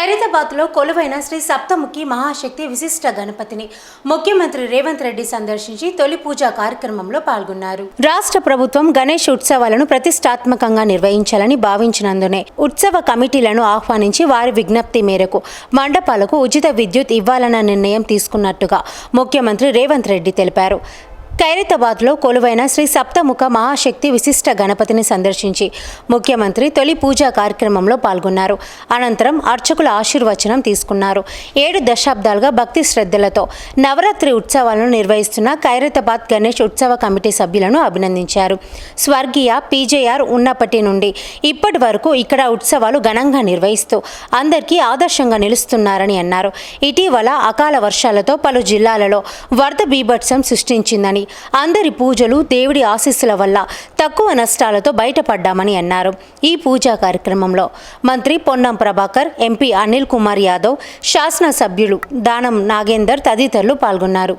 ఖైరతాబాద్లో కొలువైన శ్రీ సప్తముఖి మహాశక్తి విశిష్ట గణపతిని ముఖ్యమంత్రి రేవంత్ రెడ్డి సందర్శించి తొలి పూజా కార్యక్రమంలో పాల్గొన్నారు. రాష్ట్ర ప్రభుత్వం గణేష్ ఉత్సవాలను ప్రతిష్టాత్మకంగా నిర్వహించాలని భావించినందునే ఉత్సవ కమిటీలను ఆహ్వానించి వారి విజ్ఞప్తి మేరకు మండపాలకు ఉచిత విద్యుత్ ఇవ్వాలన్న నిర్ణయం తీసుకున్నట్టుగా ముఖ్యమంత్రి రేవంత్ రెడ్డి తెలిపారు. ఖైరతాబాద్లో కొలువైన శ్రీ సప్తముఖ మహాశక్తి విశిష్ట గణపతిని సందర్శించి ముఖ్యమంత్రి తొలి పూజా కార్యక్రమంలో పాల్గొన్నారు. అనంతరం అర్చకుల ఆశీర్వచనం తీసుకున్నారు. ఏడు దశాబ్దాలుగా భక్తి శ్రద్ధలతో నవరాత్రి ఉత్సవాలను నిర్వహిస్తున్న ఖైరతాబాద్ గణేష్ ఉత్సవ కమిటీ సభ్యులను అభినందించారు. స్వర్గీయ పీజేఆర్ ఉన్నప్పటి నుండి ఇప్పటి వరకు ఇక్కడ ఉత్సవాలు ఘనంగా నిర్వహిస్తూ అందరికీ ఆదర్శంగా నిలుస్తున్నారని అన్నారు. ఇటీవల అకాల వర్షాలతో పలు జిల్లాలలో వరద బీభత్సం సృష్టించిందని అందరి పూజలు దేవుడి ఆశీస్సుల వల్ల తక్కువ నష్టాలతో బయటపడ్డామని అన్నారు. ఈ పూజా కార్యక్రమంలో మంత్రి పొన్నం ప్రభాకర్ ఎంపీ అనిల్ కుమార్ యాదవ్ శాసనసభ్యులు దానం నాగేందర్ తదితరులు పాల్గొన్నారు.